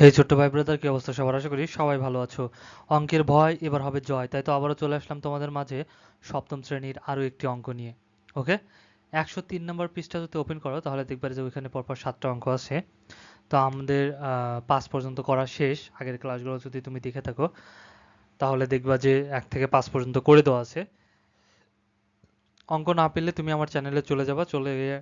হে ছোট্ট ভাই ব্রাদার কি অবস্থা সবার? আশা করি সবাই ভালো আছো। অঙ্কের ভয় এবার হবে জয়। তাই তো আবারও চলে আসলাম তোমাদের মাঝে সপ্তম শ্রেণির আরও একটি অঙ্ক নিয়ে, ওকে? একশো তিন নম্বর পৃষ্ঠা যদি ওপেন করো, তাহলে দেখবে যে ওইখানে পরপর সাতটা অঙ্ক আছে। তো আমাদের পাঁচ পর্যন্ত করা শেষ। আগের ক্লাসগুলো যদি তুমি দেখে থাকো, তাহলে দেখবা যে এক থেকে পাঁচ পর্যন্ত করে দেওয়া আছে। অঙ্ক না পেলে তুমি আমার চ্যানেলে চলে যাবা। চলে গিয়ে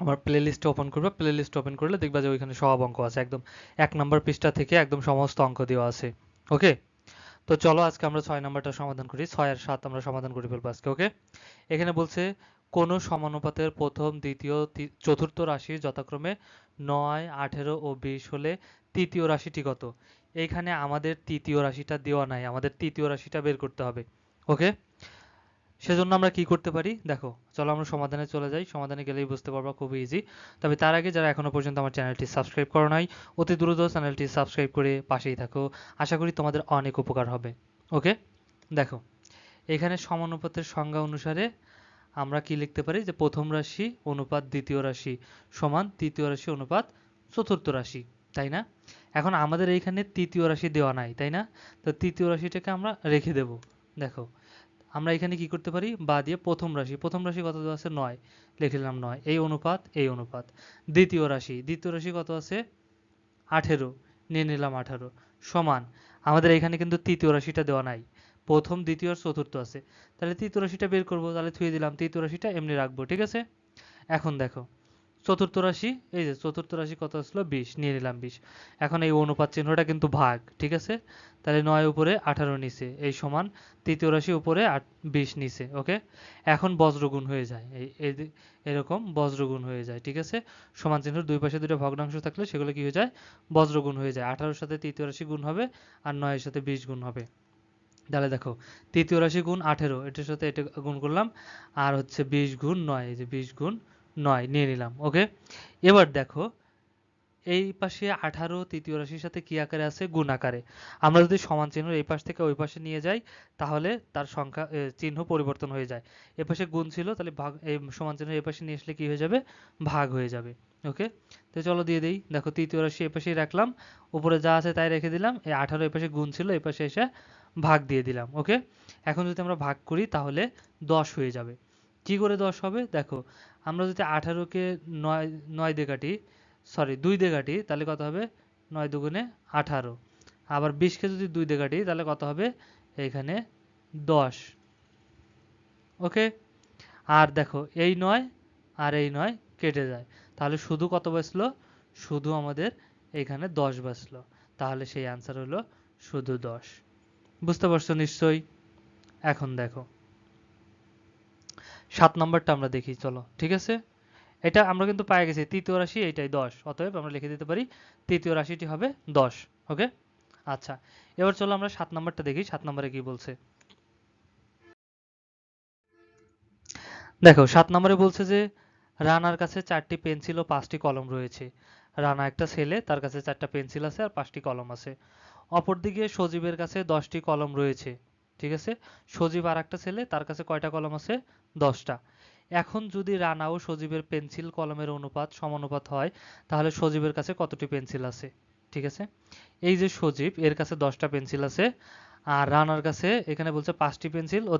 আমার প্লে লিস্ট ওপেন করবে প্লে লিস্ট ওপেন করলে দেখবা যে ওইখানে সব অঙ্ক আছে, একদম এক নম্বর পৃষ্ঠা থেকে একদম সমস্ত অঙ্ক দেওয়া আছে ওকে তো চলো আজকে আমরা ছয় নম্বরটা সমাধান করি, ছয় আর সাত আমরা সমাধান করে ফেলব আজকে ওকে এখানে বলছে, কোন সমানুপাতের প্রথম, দ্বিতীয় চতুর্থ রাশি যথাক্রমে নয়, আঠেরো ও বিশ হলে তৃতীয় রাশিটি কত? এইখানে আমাদের তৃতীয় রাশিটা দেওয়া নাই, আমাদের তৃতীয় রাশিটা বের করতে হবে ওকে সেজন্য আমরা কি করতে পারি? দেখো, চলো আমরা সমাধানে চলে যাই। সমাধানে গেলেই বুঝতে পারবা খুব ইজি তবে তার আগে যারা এখনও পর্যন্ত আমার চ্যানেলটি সাবস্ক্রাইব করো নাই, অতি দ্রুত চ্যানেলটি সাবস্ক্রাইব করে পাশেই থাকো। আশা করি তোমাদের অনেক উপকার হবে। ওকে দেখো, এখানে সমানুপাতের সংজ্ঞা অনুসারে আমরা কি লিখতে পারি? যে প্রথম রাশি অনুপাত দ্বিতীয় রাশি সমান তৃতীয় রাশি অনুপাত চতুর্থ রাশি, তাই না? এখন আমাদের এইখানে তৃতীয় রাশি দেওয়া নাই, তাই না? তো তৃতীয় রাশিটাকে আমরা রেখে দেব। দেখো আমরা এখানে কি করতে পারি? বা দিয়ে প্রথম রাশি প্রথম রাশি কত আছে? নয়। লিখে নিলাম নয়। এই অনুপাত এই অনুপাত। দ্বিতীয় রাশি দ্বিতীয় রাশি কত আছে? আঠেরো। নিয়ে নিলাম আঠারো। সমান। আমাদের এখানে কিন্তু তৃতীয় রাশিটা দেওয়া নাই। প্রথম, দ্বিতীয় আর চতুর্থ আছে। তাহলে তৃতীয় রাশিটা বের করব। তাহলে থুয়ে দিলাম, তৃতীয় রাশিটা এমনি রাখব। ঠিক আছে? এখন দেখো। চতুর্থ রাশি, এই যে চতুর্থ রাশি কত আসলো? বিশ, নিয়ে নিলাম বিশ। এখন এই অনুপাত চিহ্নটা কিন্তু ভাগ, ঠিক আছে? তাহলে নয় উপরে, আঠারো নিচে, এই সমান। তৃতীয় রাশি উপরে, আট, বিশ নিচে, ওকে? এখন বজ্রগুণ হয়ে যায়, এই এরকম বজ্রগুণ হয়ে যায়, ঠিক আছে? সমান চিহ্নের দুই পাশে দুটো ভগ্নাংশ থাকলে সেগুলো কি হয়ে যায়? বজ্রগুণ হয়ে যায়। আঠারোর সাথে তৃতীয় রাশি গুণ হবে আর নয়ের সাথে বিশ গুণ হবে। তাহলে দেখো, তৃতীয় রাশি গুণ আঠেরো, এটার সাথে এটা গুণ করলাম। আর হচ্ছে বিশ গুণ নয়, এই যে বিশ গুণ নয়, নিয়ে নিলাম ওকে এবার দেখো, এই পাশে আঠারো, তৃতীয় রাশির সাথে কি আকারে আছে? গুণ আকারে। আমরা যদি সমান চিহ্ন এই পাশ থেকে ওই পাশে নিয়ে যাই, তাহলে তার সংখ্যা চিহ্ন পরিবর্তন হয়ে যায়। এ পাশে গুণ ছিল, তাহলে ভাগ, এই সমান চিহ্ন এই পাশে নিয়ে আসলে কি হয়ে যাবে? ভাগ হয়ে যাবে ওকে তো চলো দিয়ে দেই। দেখো, তৃতীয় রাশি এ পাশেই রাখলাম, উপরে যা আছে তাই রেখে দিলাম, এই আঠারো এ পাশে গুণ ছিল এই পাশে এসে ভাগ দিয়ে দিলাম ওকে এখন যদি আমরা ভাগ করি, তাহলে দশ হয়ে যাবে। কি করে দশ হবে? দেখো, আমরা যদি আঠারোকে নয় নয় দিয়ে কাটি সরি দুই দিয়ে কাটি, তাহলে কত হবে? নয় দুগুণে আঠারো। আবার বিশকে যদি দুই দিয়ে কাটি, তাহলে কত হবে? এইখানে দশ। ওকে আর দেখো, এই নয় আর এই নয় কেটে যায়। তাহলে শুধু কত বাঁচলো? শুধু আমাদের এখানে দশ বাঁচলো। তাহলে সেই অ্যান্সার হলো শুধু দশ। বুঝতে পারছ নিশ্চয়ই? এখন দেখো। সাত নম্বরটা আমরা দেখি, চলো, ঠিক আছে? এটা আমরা কিন্তু পাই গেছি, তৃতীয় রাশি এইটাই দশ, অতএব আমরা লিখে দিতে পারি তৃতীয় রাশিটি হবে দশ, ওকে? আচ্ছা এবার চলো আমরা সাত নম্বরটা দেখি, সাত নম্বরে কি বলছে? দেখো, সাত নম্বরে বলছে যে, রানার কাছে চারটি পেন্সিল ও পাঁচটি কলম রয়েছে। রানা একটা ছেলে, তার কাছে চারটা পেন্সিল আছে আর পাঁচটি কলম আছে। অপরদিকে সজীবের কাছে দশটি কলম রয়েছে। ঠিক আছে? সজীব আর একটা ছেলে, তার কাছে কয়টা কলম আছে? দশটা। এখন যদি রানা ও সজীবের পেন্সিল কলমের অনুপাত, সমানুপাত হয়, তাহলে সজীবের কাছে কতটি পেন্সিল আছে? ঠিক আছে? এই যে সজীব, এর কাছে দশটা পেন্সিল আছে, আর রানার কাছে এখানে বলছে পাঁচটি পেন্সিল ও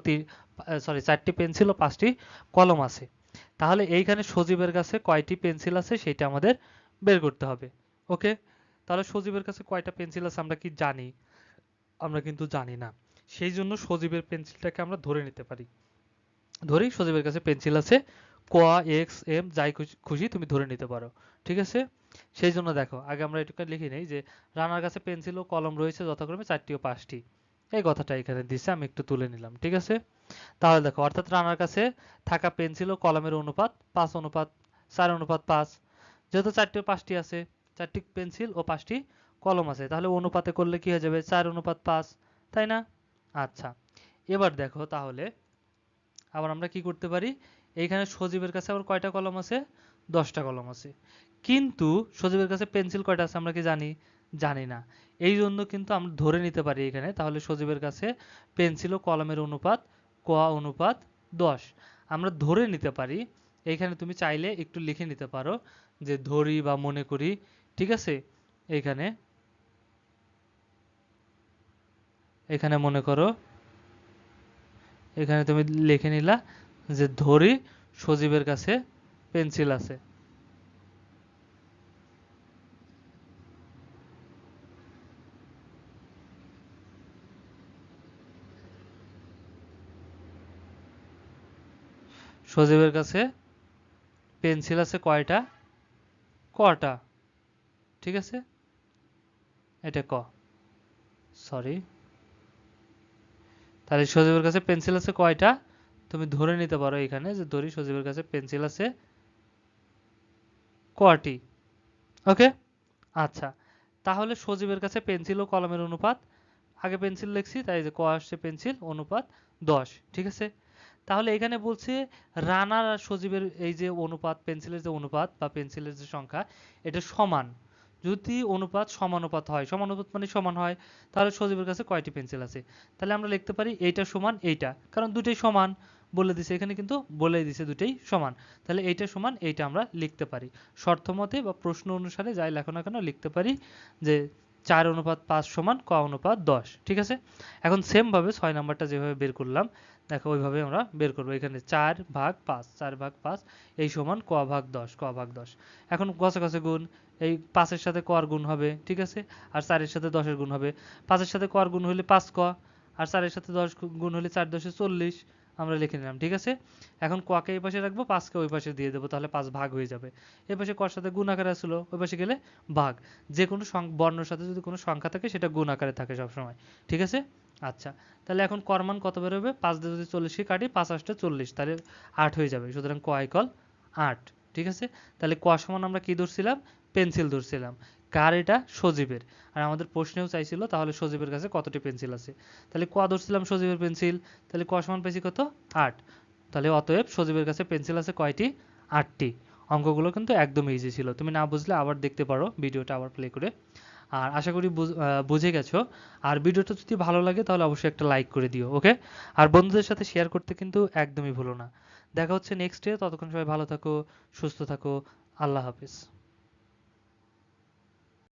সরি চারটি পেন্সিল ও পাঁচটি কলম আছে। তাহলে এইখানে সজীবের কাছে কয়টি পেন্সিল আছে, সেটা আমাদের বের করতে হবে। ওকে? তাহলে সজীবের কাছে কয়টা পেন্সিল আছে আমরা কি জানি? আমরা কিন্তু জানি না। সেই জন্য সজীবের পেন্সিলটাকে আমরা ধরে নিতে পারি। ধরি সজীবের কাছে পেন্সিল আছে। কোয়া এক্স, এম, যাই খুশি- খুশি তুমি ধরে নিতে পারো। ঠিক আছে? সেই জন্য দেখো, আগে আমরা এটুকু লিখে নেই যে, রানার কাছে পেন্সিল ও কলম রয়েছে যথাক্রমে চারটি ও পাঁচটি। এই কথাটা এখানে দিছে, আমি একটু তুলে নিলাম। ঠিক আছে? তাহলে দেখো, অর্থাৎ রানার কাছে থাকা পেন্সিল ও কলমের অনুপাত পাঁচ অনুপাত, চার অনুপাত পাঁচ। যেহেতু চারটি ও পাঁচটি আছে, চারটি পেন্সিল ও পাঁচটি কলম আছে, তাহলে অনুপাতে করলে কি হয়ে যাবে? চার অনুপাত পাঁচ, তাই না? আচ্ছা এবার দেখো তাহলে, আবার আমরা কি করতে পারি? এইখানে সজীবের কাছে আবার কয়টা কলম আছে? দশটা কলম আছে। কিন্তু সজীবের কাছে পেন্সিল কয়টা আছে আমরা কি জানি? জানি না। এই জন্য কিন্তু আমরা ধরে নিতে পারি এখানে, তাহলে সজীবের কাছে পেন্সিল ও কলমের অনুপাত কোয়া অনুপাত দশ। আমরা ধরে নিতে পারি, এইখানে তুমি চাইলে একটু লিখে নিতে পারো, যে ধরি বা মনে করি, ঠিক আছে? এইখানে এখানে মনে করো, এখানে তুমি লিখে নিলা যে ধরি সজীবের কাছে পেন্সিল আছে। সজীবের কাছে পেন্সিল আছে কয়টা? কটা? ঠিক আছে? এটা ক? সরি। তাহলে সজীবের কাছে পেন্সিল আছে কয়টা? তুমি ধরে নিতে পারো এখানে যে ধরি সজীবের কাছে পেন্সিল আছে কয়টি? ওকে? আচ্ছা তাহলে সজীবের কাছে পেন্সিল ও কলমের অনুপাত, আগে পেন্সিল লিখছি, তাই যে ক আসছে পেন্সিল, অনুপাত দশ, ঠিক আছে? তাহলে এখানে বলছে রানার আর সজীবের এই যে অনুপাত, পেন্সিলের যে অনুপাত বা পেন্সিলের যে সংখ্যা, এটা সমান। যদি অনুপাত সমানুপাত হয়, সমানুপাত মানে সমান হয়, তাহলে সজীবের কাছে কয়টি পেন্সিল আছে? তাহলে আমরা লিখতে পারি এইটা সমান এইটা, কারণ দুটোই সমান বলে দিছে, এখানে কিন্তু বলে দিছে দুটোই সমান। তাহলে এইটা সমান, এইটা আমরা লিখতে পারি। শর্ত মতে বা প্রশ্ন অনুসারে যাই লেখো না কেন, লিখতে পারি যে চার অনুপাত পাঁচ সমান ক অনুপাত দশ, ঠিক আছে? এখন সেম ভাবে ছয় নাম্বারটা যেভাবে বের করলাম, দেখো ওইভাবে আমরা বের করব। এখানে চার ভাগ পাঁচ, চার ভাগ পাঁচ, এই সমান ক ভাগ দশ, ক ভাগ দশ। এখন গছে গছে গুণ, এই পাঁচের সাথে কর গুণ হবে, ঠিক আছে? আর চারের সাথে দশের গুণ হবে। পাঁচের সাথে কর গুণ হলে পাঁচ ক, আর চারের সাথে দশ গুণ হলে চার দশে চল্লিশ আমরা লিখে নিলাম, ঠিক আছে? এখন ককে এই পাশে রাখব পাঁচকে ওই পাশে দিয়ে দেবো, তাহলে পাঁচ ভাগ হয়ে যাবে। এই পাশে কর সাথে গুণ আকারে আসলো, ওই পাশে গেলে ভাগ। যে কোনো বর্ণের সাথে যদি কোনো সংখ্যা থাকে, সেটা গুণ আকারে থাকে সবসময়, ঠিক আছে? আচ্ছা তাহলে এখন করমান কত বেরোবে? পাঁচ দিয়ে যদি চল্লিশকে কাটি, পাঁচ আসতে চল্লিশ, তাহলে আট হয়ে যাবে, সুতরাং ক আইকল আট, ঠিক আছে? তাহলে ক সমান আমরা কি ধরছিলাম? পেন্সিল ধরছিলাম। কার এটা? সজীবের। আর আমাদের প্রশ্নেও চাইছিল, তাহলে সজীবের কাছে কতটি পেন্সিল আছে? তাহলে ক ধরছিলাম সজীবের পেন্সিল? তাহলে ক সমান পেয়েছি কত? আট। তাহলে অতএব সজীবের কাছে পেন্সিল আছে কয়টি? আটটি। অঙ্কগুলো কিন্তু একদম ইজি ছিল। তুমি না বুঝলে আবার দেখতে পারো, ভিডিওটা আবার প্লে করে। আর আশা করি বুঝে গেছো। আর ভিডিওটা যদি ভালো লাগে, তাহলে অবশ্যই একটা লাইক করে দিও ওকে আর বন্ধুদের সাথে শেয়ার করতে কিন্তু একদমই ভুলো না। দেখা হচ্ছে নেক্সট ডে ততক্ষণ সবাই ভালো থাকো, সুস্থ থাকো। আল্লাহ হাফিজ।